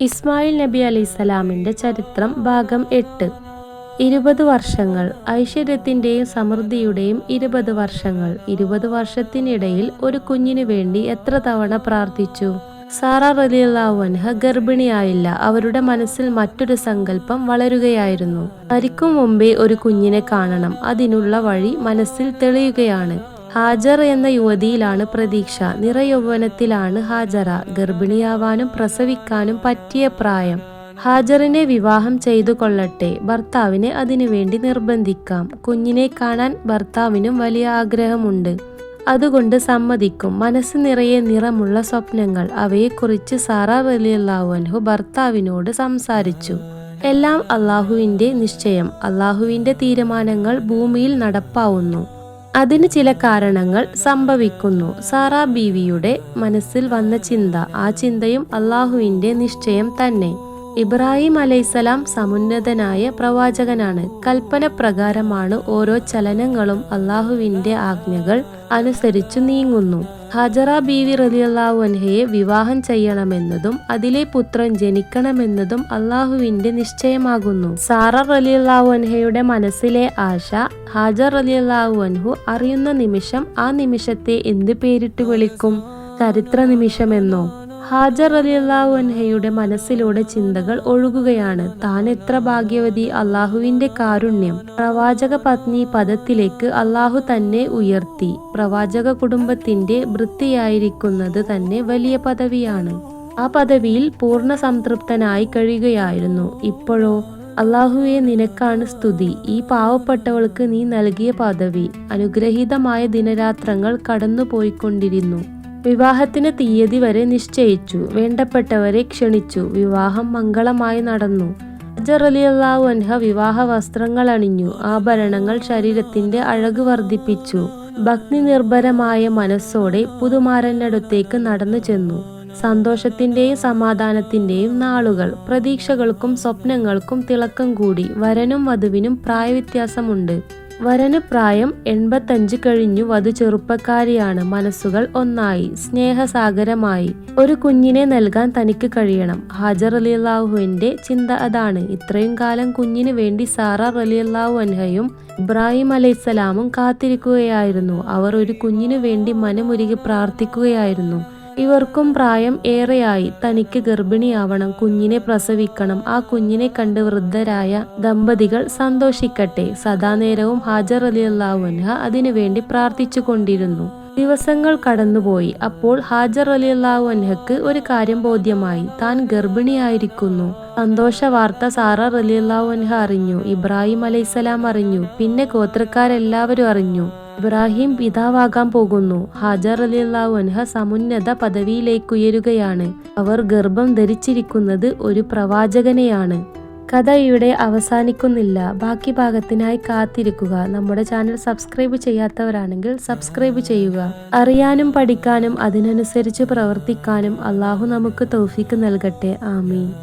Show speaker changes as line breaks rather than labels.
ഇസ്മായിൽ നബി അലൈഹിസ്സലാമിന്റെ ചരിത്രം ഭാഗം എട്ട്. ഇരുപത് വർഷങ്ങൾ ഐശ്വര്യത്തിന്റെയും സമൃദ്ധിയുടെയും ഇരുപത് വർഷങ്ങൾ. ഇരുപത് വർഷത്തിനിടയിൽ ഒരു കുഞ്ഞിനു വേണ്ടി എത്ര തവണ പ്രാർത്ഥിച്ചു? സാറ റലിയല്ലാവൻഹ ഗർഭിണിയായില്ല. അവരുടെ മനസ്സിൽ മറ്റൊരു സങ്കല്പം വളരുകയായിരുന്നു. മരിക്കും മുമ്പേ ഒരു കുഞ്ഞിനെ കാണണം. അതിനുള്ള വഴി മനസ്സിൽ തെളിയുകയാണ്. ഹാജർ എന്ന യുവതിയിലാണ് പ്രതീക്ഷ. നിറയൗവനത്തിലാണ് ഹാജറ. ഗർഭിണിയാവാനും പ്രസവിക്കാനും പറ്റിയ പ്രായം. ഹാജറിനെ വിവാഹം ചെയ്തു കൊള്ളട്ടെ. ഭർത്താവിനെ അതിനുവേണ്ടി നിർബന്ധിക്കാം. കുഞ്ഞിനെ കാണാൻ ഭർത്താവിനും വലിയ ആഗ്രഹമുണ്ട്. അതുകൊണ്ട് സമ്മതിക്കും. മനസ്സ് നിറയെ നിറമുള്ള സ്വപ്നങ്ങൾ. അവയെക്കുറിച്ച് സാറ വലിയല്ലാവൻഹു ഭർത്താവിനോട് സംസാരിച്ചു. എല്ലാം അള്ളാഹുവിന്റെ നിശ്ചയം. അള്ളാഹുവിന്റെ തീരുമാനങ്ങൾ ഭൂമിയിൽ നടപ്പാവുന്നു. അതിന് ചില കാരണങ്ങൾ സംഭവിക്കുന്നു. സാറാ ബീവിയുടെ മനസ്സിൽ വന്ന ചിന്ത ആ ചിന്തയും അള്ളാഹുവിന്റെ നിശ്ചയം തന്നെ. ഇബ്രാഹിം അലൈസലാം സമുന്നതനായ പ്രവാചകനാണ്. കൽപ്പന പ്രകാരമാണ് ഓരോ ചലനങ്ങളും അള്ളാഹുവിന്റെ ആജ്ഞകൾ അനുസരിച്ചു നീങ്ങുന്നു. ഹജറ ബീവി റലിയല്ലാഹു അൻഹയെ വിവാഹം ചെയ്യണമെന്നതും അതിലെ പുത്രൻ ജനിക്കണമെന്നതും അള്ളാഹുവിന്റെ നിശ്ചയമാകുന്നു. സാറ റലിയല്ലാഹു അൻഹയുടെ മനസ്സിലെ ആശ ഹാജർ റലിയല്ലാഹു അൻഹു അറിയുന്ന നിമിഷം ആ നിമിഷത്തെ എന്ത് പേരിട്ട് വിളിക്കും? ചരിത്ര നിമിഷമെന്നോ? ഹാജർ അലിയല്ലാഹു അൻഹയുടെ മനസ്സിലൂടെ ചിന്തകൾ ഒഴുകുകയാണ്. താൻ എത്ര ഭാഗ്യവതി? അള്ളാഹുവിന്റെ കാരുണ്യം. പ്രവാചക പത്നി പദത്തിലേക്ക് അള്ളാഹു തന്നെ ഉയർത്തി. പ്രവാചക കുടുംബത്തിന്റെ വൃത്തിയായിരിക്കുന്നത് തന്നെ വലിയ പദവിയാണ്. ആ പദവിയിൽ പൂർണ സംതൃപ്തനായി കഴിയുകയായിരുന്നു. ഇപ്പോഴോ അള്ളാഹുവെ നിനക്കാണ് സ്തുതി. ഈ പാവപ്പെട്ടവൾക്ക് നീ നൽകിയ പദവി. അനുഗ്രഹീതമായ ദിനരാത്രങ്ങൾ കടന്നുപോയിക്കൊണ്ടിരുന്നു. വിവാഹത്തിന് തീയതി വരെ നിശ്ചയിച്ചു. വേണ്ടപ്പെട്ടവരെ ക്ഷണിച്ചു. വിവാഹം മംഗളമായി നടന്നു. അജറലിയല്ലാഹു അൻഹ വിവാഹ വസ്ത്രങ്ങൾ അണിഞ്ഞു. ആഭരണങ്ങൾ ശരീരത്തിന്റെ അഴക് വർദ്ധിപ്പിച്ചു. ഭക്തി നിർഭരമായ മനസ്സോടെ പുതുമാരനടുത്തേക്ക് നടന്നു ചെന്നു. സന്തോഷത്തിന്റെയും സമാധാനത്തിന്റെയും നാളുകൾ. പ്രതീക്ഷകൾക്കും സ്വപ്നങ്ങൾക്കും തിളക്കം കൂടി. വരനും വധുവിനും പ്രായവ്യത്യാസമുണ്ട്. വരന് പ്രായം എൺപത്തഞ്ച് കഴിഞ്ഞു വധു ചെറുപ്പക്കാരിയാണ്. മനസ്സുകൾ ഒന്നായി. സ്നേഹസാഗരമായി. ഒരു കുഞ്ഞിനെ നൽകാൻ തനിക്ക് കഴിയണം. ഹാജർ അലിയല്ലാഹുവിന്റെ ചിന്ത അതാണ്. ഇത്രയും കാലം കുഞ്ഞിന് വേണ്ടി സാറ അലിയല്ലാഹു അൻഹയും ഇബ്രാഹിം അലൈഹിസ്സലാമും കാത്തിരിക്കുകയായിരുന്നു. അവർ ഒരു കുഞ്ഞിനു വേണ്ടി മനമുരുകി പ്രാർത്ഥിക്കുകയായിരുന്നു. ഇവർക്കും പ്രായം ഏറെയായി. തനിക്ക് ഗർഭിണിയാവണം. കുഞ്ഞിനെ പ്രസവിക്കണം. ആ കുഞ്ഞിനെ കണ്ട് വൃദ്ധരായ ദമ്പതികൾ സന്തോഷിക്കട്ടെ. സദാനേരവും ഹാജർ അലി അള്ളാഹുൻഹ അതിനുവേണ്ടി പ്രാർത്ഥിച്ചു കൊണ്ടിരുന്നു ദിവസങ്ങൾ കടന്നുപോയി. അപ്പോൾ ഹാജർ അലി അള്ളാഹു അൻഹക്ക് ഒരു കാര്യം ബോധ്യമായി. താൻ ഗർഭിണിയായിരിക്കുന്നു. സന്തോഷ വാർത്ത സാറ അലി അള്ളാഹു അൻഹ അറിഞ്ഞു. ഇബ്രാഹിം അലൈസലാം അറിഞ്ഞു. പിന്നെ ഗോത്രക്കാരെല്ലാവരും അറിഞ്ഞു. ഇബ്രാഹിം പിതാവാകാൻ പോകുന്നു. ഹാജർ അൻഹ സമുന്നത പദവിയിലേക്ക് ഉയരുകയാണ്. അവർ ഗർഭം ധരിച്ചിരിക്കുന്നത് ഒരു പ്രവാചകനെയാണ്. കഥ ഇവിടെ അവസാനിക്കുന്നില്ല. ബാക്കി ഭാഗത്തിനായി കാത്തിരിക്കുക. നമ്മുടെ ചാനൽ സബ്സ്ക്രൈബ് ചെയ്യാത്തവരാണെങ്കിൽ സബ്സ്ക്രൈബ് ചെയ്യുക. അറിയാനും പഠിക്കാനും അതിനനുസരിച്ച് പ്രവർത്തിക്കാനും അള്ളാഹു നമുക്ക് തൗഫീക്ക് നൽകട്ടെ. ആമീൻ.